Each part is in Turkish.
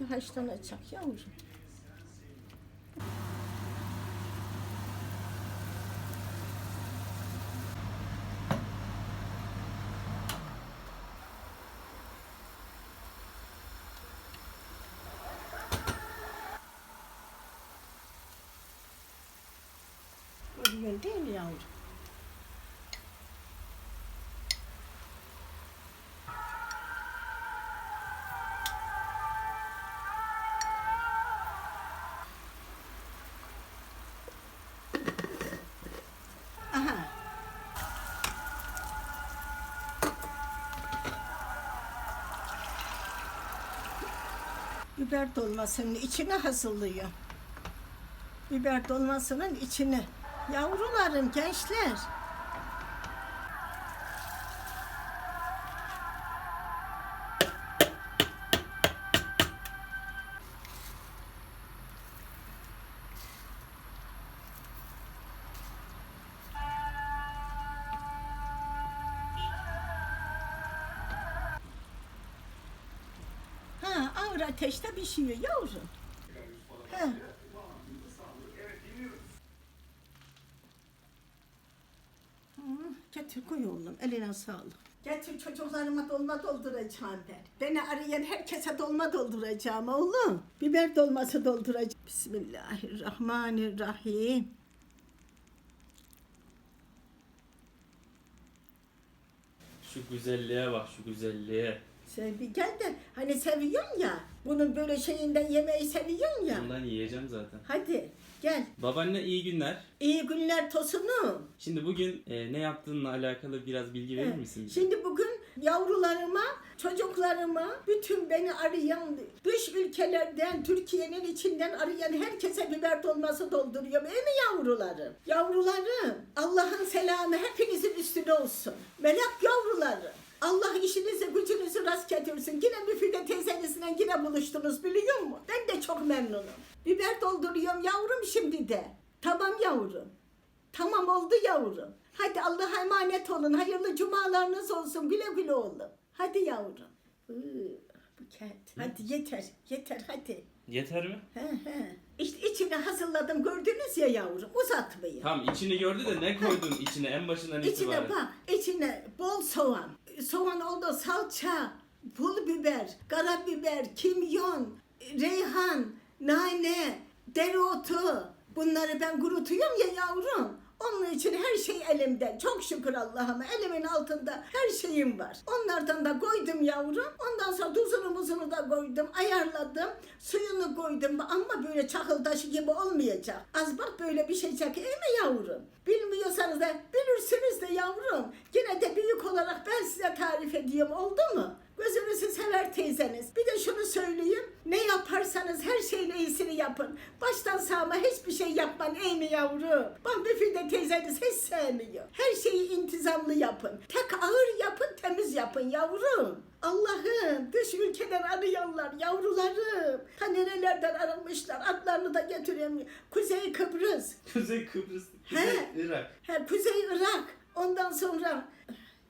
Şimdi haşlanacak yavrum. Görüyorsun değil mi yavrum? Aha. Biber dolmasının içine hazırlıyor. Biber dolmasının içine. Yavrularım, gençler. Ateşte pişiyor yavrum. Getir koy oğlum, eline sağlık. Getir çocuklarıma dolma dolduracağım ben. Beni arayan herkese dolma dolduracağım oğlum. Biber dolması dolduracağım. Bismillahirrahmanirrahim. Şu güzelliğe bak şu güzelliğe. Sen bir gel de hani seviyorsun ya. Bunun böyle şeyinden yemeği seviyorsun ya. Bundan yiyeceğim zaten. Hadi gel. Babaanne iyi günler. İyi günler tosunu. Şimdi bugün e, ne yaptığınla alakalı biraz bilgi verir misin? bize? Şimdi bugün yavrularıma, çocuklarıma, bütün beni arayan, dış ülkelerden, Türkiye'nin içinden arayan herkese biber dolması dolduruyorum. Değil mi yavrularım? Yavrularım, Allah'ın selamı hepinizin üstüne olsun. Melek yavrularım. Allah işinizi gücünüzü rast getirsin. Yine Müfide teyzenizle yine buluştunuz biliyor musun? Ben de çok memnunum. Biber dolduruyorum yavrum şimdi de. Tamam yavrum. Tamam oldu yavrum. Hadi Allah'a emanet olun. Hayırlı cumalarınız olsun. Güle güle oğlum. Hadi yavrum. Iı, Buket. Hadi yeter. Yeter hadi. Yeter mi? He he. İşte içine hazırladım gördünüz ya yavrum. Uzatmayın. Tamam içini gördü de ne koydun içine en başından itibaren? İçine bak. içine bol soğan. Soğan oldu salça, pul biber, karabiber, kimyon, reyhan, nane, dereotu. Bunları ben kurutuyorum ya yavrum. Onun için her şey elimde. Çok şükür Allah'ıma. Elimin altında her şeyim var. Onlardan da koydum yavrum. Ondan sonra tuzunu muzunu da koydum. Ayarladım. Suyunu koydum. Ama böyle çakıl taşı gibi olmayacak. Az bak böyle bir şey çek. İyi mi yavrum? Bilmiyorsanız da bilirsiniz de yavrum. Yine de büyük olarak ben size tarif ediyorum. Oldu mu? Gözünüzü sever teyzeniz. Bir de şunu söyleyeyim. Ne yaparsanız her şeyin iyisini yapın. Baştan sağma hiçbir şey yapman ey mi yavrum? Bak Müfide teyzeniz hiç sevmiyor. Her şeyi intizamlı yapın. Tek ağır yapın, temiz yapın yavrum. Allah'ım dış ülkeden arıyorlar yavrularım. Ta nerelerden aramışlar. Adlarını da getireyim. Kuzey Kıbrıs. Kuzey Kıbrıs, He. Kuzey Irak. Ha, Kuzey Irak. Ondan sonra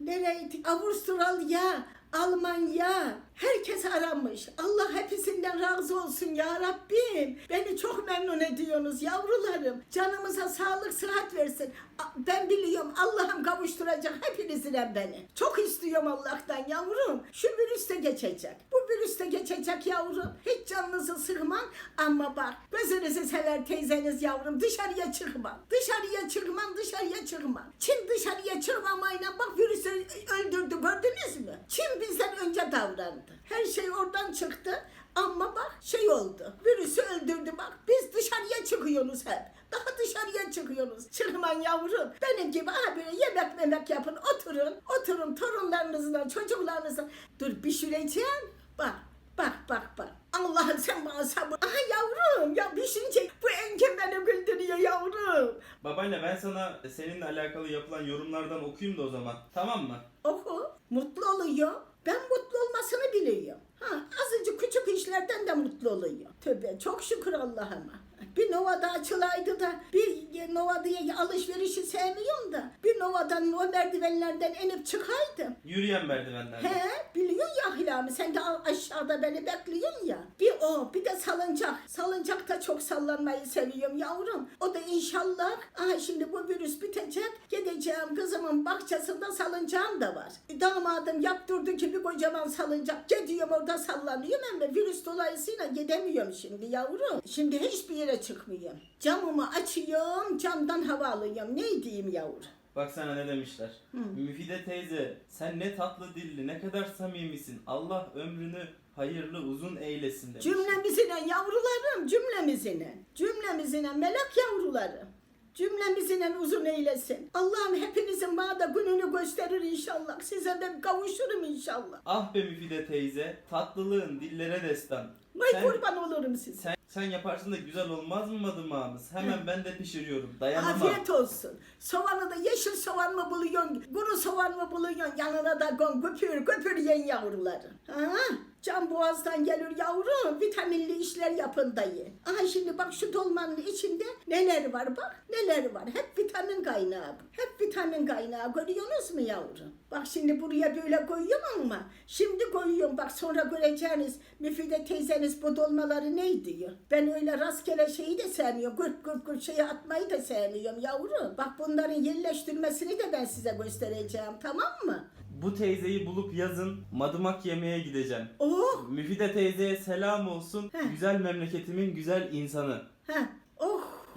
nereydi? Avustralya, Almanya. Herkes aramış. Allah hepsinden razı olsun ya Rabbim. Beni çok memnun ediyorsunuz yavrularım. Canımıza sağlık, sıhhat versin. Ben biliyorum Allah'ım kavuşturacak hepinizle beni. Çok istiyorum Allah'tan yavrum. Şu virüs de geçecek. Bu virüs de geçecek yavrum. Hiç canınızı sıkman ama bak gözünüzü sever teyzeniz yavrum dışarıya çıkma. Dışarıya çıkman dışarıya çıkma. Çin dışarıya çıkmamayla bak virüsü öldürdü gördünüz mü? Çin bizden önce davrandı. Her şey oradan çıktı. Ama bak şey oldu. Virüsü öldürdü bak. Biz dışarıya çıkıyoruz hep. Daha dışarıya çıkıyoruz. Çıkman yavrum. Benim gibi aha böyle yemek memek yapın. Oturun. Oturun torunlarınızla, çocuklarınızla. Dur pişireceğim. Bak. Bak bak bak. Allah'ım sen bana sabır. Aha yavrum ya pişince bu engin beni güldürüyor yavrum. Babaanne ben sana seninle alakalı yapılan yorumlardan okuyayım da o zaman. Tamam mı? Oku. Mutlu oluyor. Ben mutlu olmasını biliyorum. Ha, azıcık küçük işlerden de mutlu oluyor. Tövbe çok şükür Allah'ıma. Bir Nova'da açılaydı da bir Nova diye alışverişi sevmiyorum da bir Nova'dan o merdivenlerden inip çıkaydım. Yürüyen merdivenlerden. He biliyorsun ya Hilami sen de aşağıda beni bekliyorsun ya. Bir O bir de salıncak. Salıncakta çok sallanmayı seviyorum yavrum. O da inşallah aha şimdi bu virüs bitecek. Gideceğim kızımın bahçesinde salıncağım da var. Damadım yaptırdı ki bir kocaman salıncak. Gidiyorum orada sallanıyorum ama virüs dolayısıyla gidemiyorum şimdi yavrum. Şimdi hiçbir yere çıkmıyorum. Camımı açıyorum, camdan hava alıyorum. Ne diyeyim yavrum? Bak sana ne demişler. Müfide teyze sen ne tatlı dilli ne kadar samimisin. Allah ömrünü hayırlı uzun eylesin demiş. Cümlemizine yavrularım, cümlemizine. Cümlemizine melek yavrularım. Cümlemizine uzun eylesin. Allah'ım hepinizin bana da gününü gösterir inşallah. Size de kavuşurum inşallah. Ah be Müfide teyze tatlılığın dillere destan. Vay Sen- kurban olurum size. Sen, sen yaparsın da güzel olmaz mı madımağımız? Hemen ben de pişiriyorum. Dayanamam. Afiyet olsun. Soğanı da yeşil soğan mı buluyorsun, kuru soğan mı buluyorsun? Yanına da gon köpür köpür yiyin yavruları. Ha? Can boğazdan gelir yavrum. Vitaminli işler yapın dayı. Aha şimdi bak şu dolmanın içinde neler var bak. Neler var. Hep vitamin kaynağı. Hep vitamin kaynağı. Görüyorsunuz mu yavrum? Bak şimdi buraya böyle koyuyorum ama şimdi koyuyorum. Bak sonra göreceğiniz Müfide teyzeniz bu dolmaları ne diyor? Ben öyle rastgele şeyi de sevmiyorum. Gırt gırt gırt şeyi atmayı da sevmiyorum yavrum. Bak bunların yerleştirmesini de ben size göstereceğim tamam mı? Bu teyzeyi bulup yazın madımak yemeye gideceğim. Oh! Müfide teyzeye selam olsun. Heh. Güzel memleketimin güzel insanı. Ha, oh!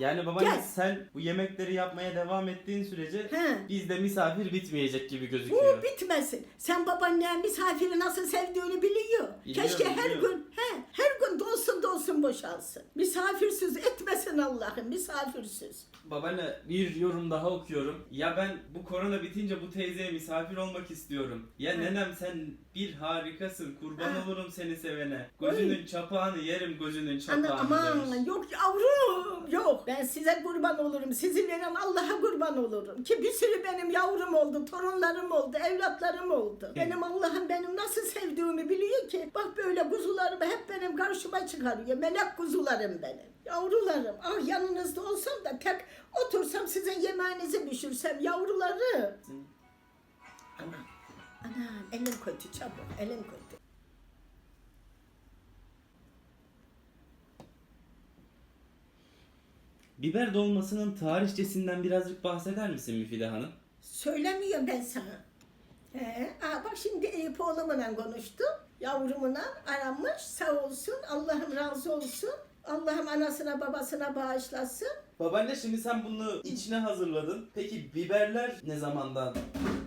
Yani babaanne Gel. sen bu yemekleri yapmaya devam ettiğin sürece He. bizde misafir bitmeyecek gibi gözüküyor. Bu bitmesin. Sen babaannen misafiri nasıl sevdiğini biliyor. Biliyorum, Keşke her biliyorum. gün, he, her gün dolsun dolsun boşalsın. Misafirsiz etmesin Allah'ım, misafirsiz. Babaanne bir yorum daha okuyorum. Ya ben bu korona bitince bu teyzeye misafir olmak istiyorum. Ya Hı. nenem sen bir harikasın. Kurban Ha. olurum seni sevene. Gözünün çapağını yerim gözünün Ana çapağını aman demiş. yok yavrum yok. Ben size kurban olurum. Sizi veren Allah'a kurban olurum. Ki bir sürü benim yavrum oldu, torunlarım oldu, evlatlarım oldu. Benim Allah'ım benim nasıl sevdiğimi biliyor ki. Bak böyle kuzularımı hep benim karşıma çıkarıyor. Melek kuzularım benim. Yavrularım ah yanınızda olsam da tek otursam size yemeğinizi pişirsem yavrularım. Anam, anam elim kötü çabuk elim kötü. Biber dolmasının tarihçesinden birazcık bahseder misin Müfide Hanım? Söylemiyorum ben sana. He, aa bak şimdi Eyüp oğlumla konuştum. Yavrumla aranmış. Sağ olsun. Allah'ım razı olsun. Allah'ım anasına babasına bağışlasın. Babaanne şimdi sen bunu içine hazırladın. Peki biberler ne zamandan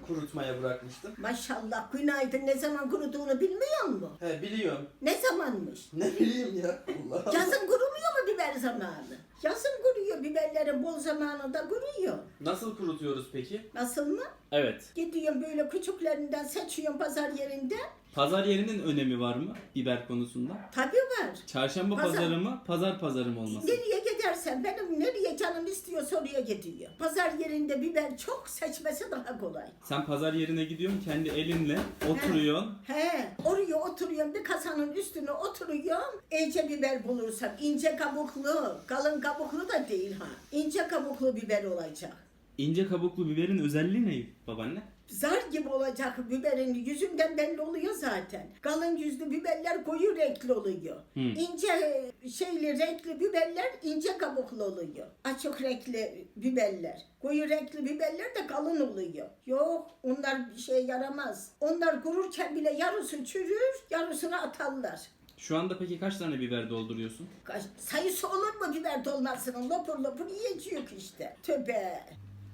kurutmaya bırakmıştın? Maşallah günaydın ne zaman kuruduğunu bilmiyor musun? He biliyorum. Ne zamanmış? Ne bileyim ya. Allah. Yazın kurumuyor mu biber zamanı? Yazın kuruyor biberlerin bol zamanında kuruyor. Nasıl kurutuyoruz peki? Nasıl mı? Evet. Gidiyorum böyle küçüklerinden seçiyorum pazar yerinden. Pazar yerinin önemi var mı biber konusunda? Tabii var. Çarşamba Pazar- pazarı mı, pazar pazarı mı olması? Nereye gidersen benim nereye canım istiyorsa oraya gidiyor. Pazar yerinde biber çok seçmesi daha kolay. Sen pazar yerine gidiyorsun kendi elinle oturuyorsun. He, oraya oturuyorum bir kasanın üstüne oturuyorum. İnce biber bulursam ince kabuklu, kalın kabuklu da değil ha. İnce kabuklu biber olacak. İnce kabuklu biberin özelliği ne babaanne? Zar gibi olacak biberin yüzünden belli oluyor zaten. Kalın yüzlü biberler koyu renkli oluyor. Hı. İnce şeyli renkli biberler ince kabuklu oluyor. Açık renkli biberler. Koyu renkli biberler de kalın oluyor. Yok onlar bir şey yaramaz. Onlar kururken bile yarısı çürür yarısını atarlar. Şu anda peki kaç tane biber dolduruyorsun? Kaç- Sayısı olur mu biber dolmasının? Lopur lopur yiyecek işte. Töbe.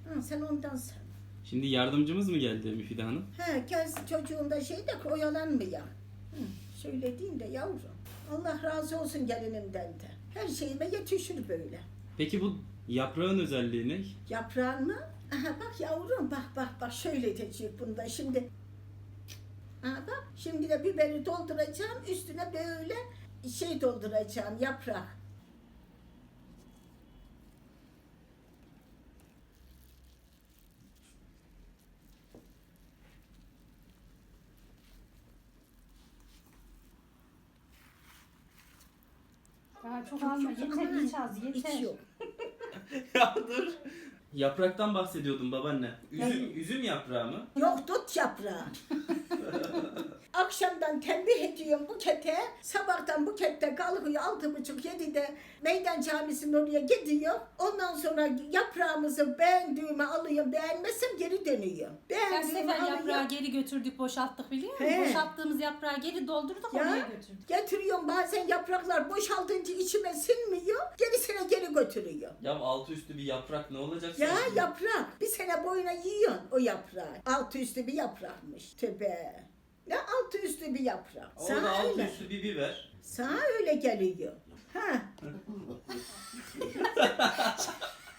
Hı, sen ondan sen. Şimdi yardımcımız mı geldi Müfide Hanım? He gelsin çocuğunda şey de oyalanmıyor. Hı, söylediğin de yavrum. Allah razı olsun gelinimden de. Her şeyime yetişir böyle. Peki bu yaprağın özelliği ne? Yaprağın mı? Aha bak yavrum bak bak bak şöyle edecek bunda şimdi. Bak şimdi de biberi dolduracağım üstüne böyle şey dolduracağım yaprak. Daha çok alma yeter Aman, iç az yeter. hiç yok. ya dur. Yapraktan bahsediyordum babaanne. Üzüm, üzüm yaprağı mı? Yok dut yaprağı. Akşamdan tembih ediyorum bukete. Sabahtan bukette kalkıyor altı buçuk yedide meydan camisinin oraya gidiyor. Ondan sonra yaprağımızı beğendiğimi alıyorum. Beğenmezsem geri dönüyorum. Kaç Beğendiğimi sefer alıyorum. yaprağı geri götürdük, boşalttık biliyor musun? He. Boşalttığımız yaprağı geri doldurduk, Ya. oraya götürdük. Getiriyorum bazen yapraklar boşaltınca içime sinmiyor. Gerisine geri götürüyor. Ya altı üstü bir yaprak ne olacak Ya sanki? yaprak. Bir sene boyuna yiyorsun o yaprağı. Altı üstü bir yaprakmış. Tövbe. Ne altı üstü bir yaprak. O da Sana altı öyle. üstü bir biber. Sana öyle geliyor. Ha.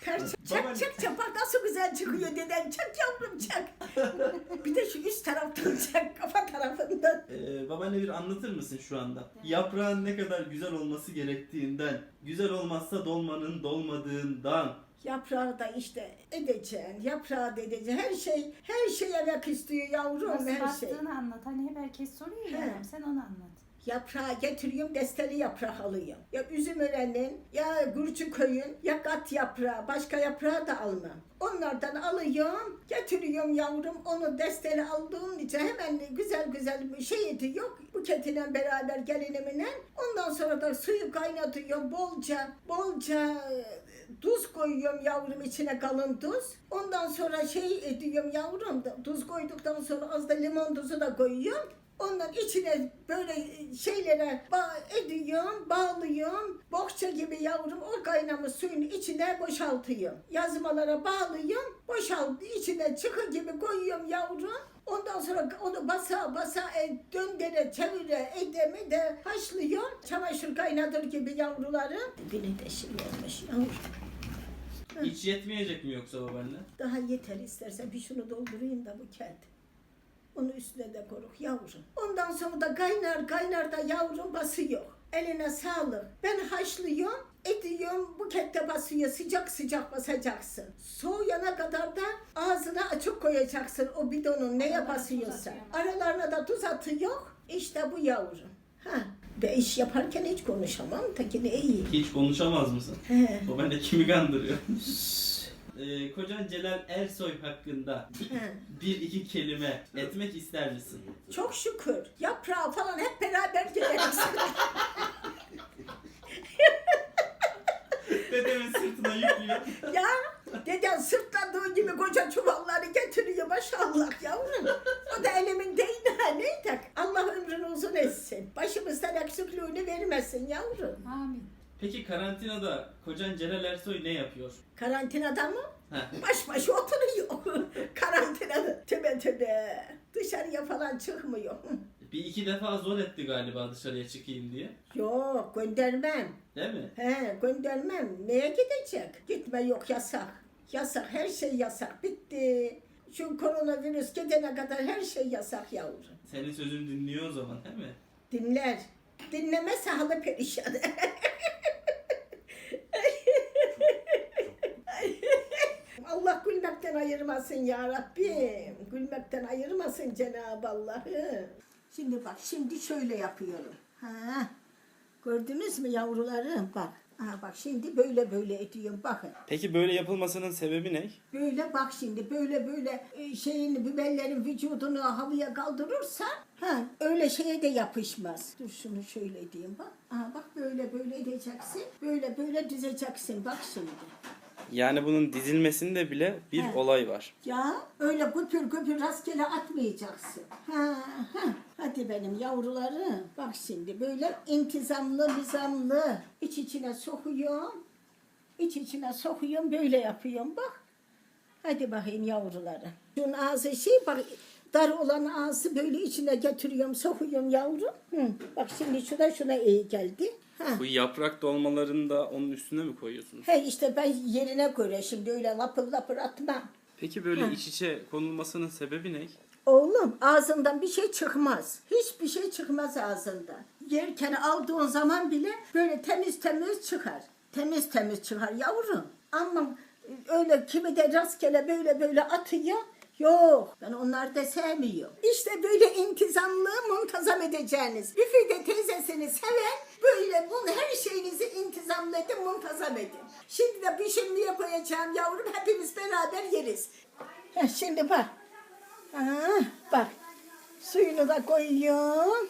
Perçem, çak çak çak bak nasıl güzel çıkıyor deden. Çak yavrum çak. bir de şu üst taraftan çak kafa tarafından. Ee, babaanne bir anlatır mısın şu anda? Yaprağın ne kadar güzel olması gerektiğinden, güzel olmazsa dolmanın dolmadığından. Yaprağı da işte edeceksin, yaprağı da edeceksin. Her şey, her şey emek istiyor yavrum, Nasıl her şey. bastığını anlat. Hani hep herkes soruyor ya, He. sen onu anlat. Yaprağı getiriyorum, desteli yaprak alıyorum. Ya üzüm örenin, ya gürcü köyün, ya kat yaprağı, başka yaprağı da almam. Onlardan alıyorum, getiriyorum yavrum, onu desteli aldığım için hemen güzel güzel bir şey ediyor. Buketiyle beraber gelinimle. Ondan sonra da suyu kaynatıyorum bolca, bolca tuz koyuyorum yavrum içine kalın tuz. Ondan sonra şey ediyorum yavrum, da tuz koyduktan sonra az da limon tuzu da koyuyorum. Ondan içine böyle şeylere ba ediyorum, bağlıyorum. Bohça gibi yavrum o kaynamış suyun içine boşaltıyorum. Yazmalara bağlıyorum, boşalt içine çıkı gibi koyuyorum yavrum. Ondan sonra onu basa basa e, döndere çevire edemi de haşlıyorum. Çamaşır kaynatır gibi yavruları. Dibine de şey olmuş yavrum. Hiç yetmeyecek mi yoksa babaanne? Daha yeter istersen bir şunu doldurayım da bu kendi. Onu üstüne de koruk yavrum. Ondan sonra da kaynar kaynar da yavrum basıyor. Eline sağlık. Ben haşlıyorum, ediyorum, bukette basıyor. Sıcak sıcak basacaksın. Soğuyana kadar da ağzına açık koyacaksın o bidonun neye basıyorsa. Aralarına da tuz atıyor. İşte bu yavrum. Ha. Ve iş yaparken hiç konuşamam. Tekini iyi. Hiç konuşamaz mısın? He. Babaanne kimi kandırıyor? ee, kocan Celal Ersoy hakkında He. bir iki kelime etmek ister misin? Çok şükür. Yaprağı falan hep beraber gideriz. Dedemin sırtına yüklüyor. ya deden sırtladığı gibi koca çuvalları getiriyor maşallah yavrum. O da elimin değil ha neydi? Allah ömrünü uzun etsin. Başımızdan eksikliğini vermesin yavrum. Amin. Peki karantinada kocan Celal Ersoy ne yapıyor? Karantinada mı? Heh. Baş başa oturuyor. Karantinada. Tövbe tövbe. Dışarıya falan çıkmıyor. Bir iki defa zor etti galiba dışarıya çıkayım diye. Yok göndermem. Değil mi? He göndermem. Neye gidecek? Gitme yok yasak. Yasak her şey yasak. Bitti. Şu koronavirüs gidene kadar her şey yasak yavrum. Senin sözünü dinliyor o zaman değil mi? Dinler. Dinlemezse halı perişan. Allah gülmekten ayırmasın ya Rabbim. Gülmekten ayırmasın Cenab-ı Allah'ı. Şimdi bak şimdi şöyle yapıyorum. Ha. Gördünüz mü yavrularım? Bak. Ha bak şimdi böyle böyle ediyorum. Bakın. Peki böyle yapılmasının sebebi ne? Böyle bak şimdi böyle böyle e, şeyin biberlerin vücudunu havaya kaldırırsan ha öyle şeye de yapışmaz. Dur şunu şöyle diyeyim bak. Aha bak böyle böyle edeceksin. Böyle böyle düzeceksin bak şimdi. Yani bunun dizilmesinde bile bir He. olay var. Ya öyle güpür güpür rastgele atmayacaksın. Ha, ha. Hadi benim yavrularım. Bak şimdi böyle intizamlı nizamlı iç içine sokuyorum. İç içine sokuyorum böyle yapıyorum bak. Hadi bakayım yavrularım. Şunun ağzı şey bak dar olan ağzı böyle içine getiriyorum sokuyorum yavrum. Hı. Bak şimdi şuna şuna iyi geldi. Ha. Bu yaprak dolmalarını da onun üstüne mi koyuyorsunuz? He işte ben yerine göre şimdi öyle lapır lapır atmam. Peki böyle iç içe konulmasının sebebi ne? Oğlum ağzından bir şey çıkmaz. Hiçbir şey çıkmaz ağzından. Yerken aldığın zaman bile böyle temiz temiz çıkar. Temiz temiz çıkar yavrum. Ama öyle kimi de rastgele böyle böyle atıyor. Yok ben onları da sevmiyorum. İşte böyle intizamlı muntazam edeceğiniz. Müfide teyzesini seven böyle bunu her şeyinizi intizamlı edin muntazam edin. Şimdi de pişirmeye koyacağım yavrum hepimiz beraber yeriz. Heh, şimdi bak. Ha, bak. Suyunu da koyuyorum.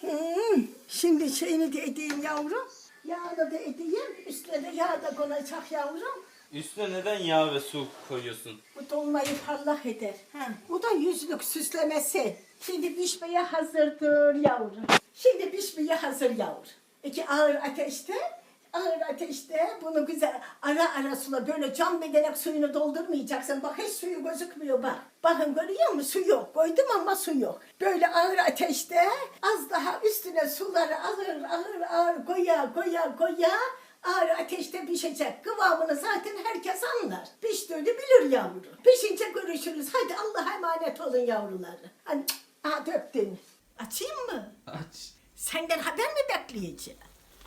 Hmm. Şimdi şeyini de edeyim yavrum. Yağını da edeyim. Üstüne de yağ da konacak yavrum. Üstüne neden yağ ve su koyuyorsun? Bu dolmayı parlak eder. Ha. Bu da yüzlük süslemesi. Şimdi pişmeye hazırdır yavrum. Şimdi pişmeye hazır yavrum. İki ağır ateşte, ağır ateşte bunu güzel ara ara sula böyle cam bedenek suyunu doldurmayacaksın. Bak hiç suyu gözükmüyor bak. Bakın görüyor musun? Su yok. Koydum ama su yok. Böyle ağır ateşte az daha üstüne suları ağır ağır ağır koya koya koya Ağır ateşte pişecek. Kıvamını zaten herkes anlar. Piştiğini bilir yavru. Pişince görüşürüz. Hadi Allah'a emanet olun yavruları. Hadi, aha döktün. Açayım mı? Aç. Senden haber mi bekleyeceğim?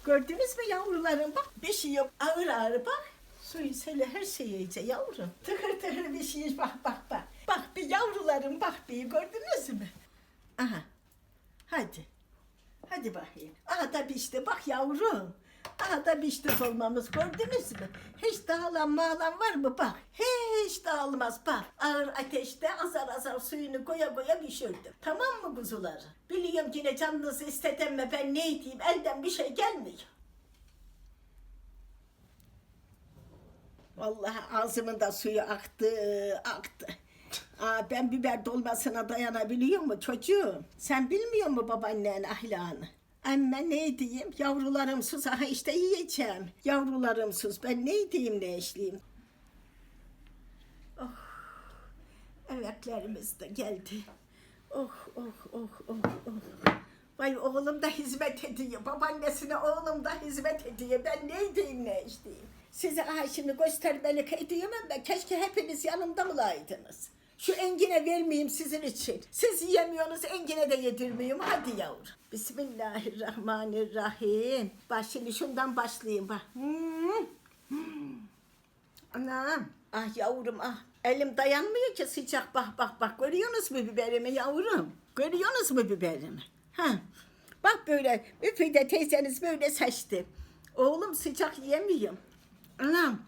Gördünüz mü yavrularım bak bir şey yok ağır ağır bak. Suyu söyle her şeyi iyice yavrum. Tıkır tıkır bir şey bak bak bak. Bak bir yavrularım bak bir gördünüz mü? Aha. Hadi. Hadi bakayım. Aha da işte bak yavrum. Aha da piştik olmamız gördünüz mü? Hiç dağılan mağlan var mı bak. Hiç dağılmaz bak. Ağır ateşte azar azar suyunu koya koya pişirdim. Tamam mı kuzuları? Biliyorum yine canınızı istedemme ben ne edeyim elden bir şey gelmiyor. Vallahi ağzımın da suyu aktı, aktı. Aa, ben biber dolmasına dayanabiliyor mu çocuğum? Sen bilmiyor mu babaannen ahlakını? Ama ne diyeyim? Yavrularım sus. Aha işte yiyeceğim. Yavrularım sus. Ben ne diyeyim ne işleyeyim? Oh. Emeklerimiz de geldi. Oh oh oh oh oh. Vay oğlum da hizmet ediyor. Babaannesine oğlum da hizmet ediyor. Ben ne diyeyim ne işleyeyim? Size aha şimdi göstermelik ediyorum ama keşke hepiniz yanımda mılaydınız. Şu engine vermeyeyim sizin için. Siz yiyemiyorsunuz engine de yedirmeyeyim. Hadi yavrum. Bismillahirrahmanirrahim. Bak şimdi şundan başlayayım bak. Hmm. Anam. Ah yavrum ah. Elim dayanmıyor ki sıcak. Bak bak bak. Görüyorsunuz mu biberimi yavrum? Görüyorsunuz mu biberimi? Ha. Bak böyle Müfide teyzeniz böyle seçti. Oğlum sıcak yiyemiyorum. Anam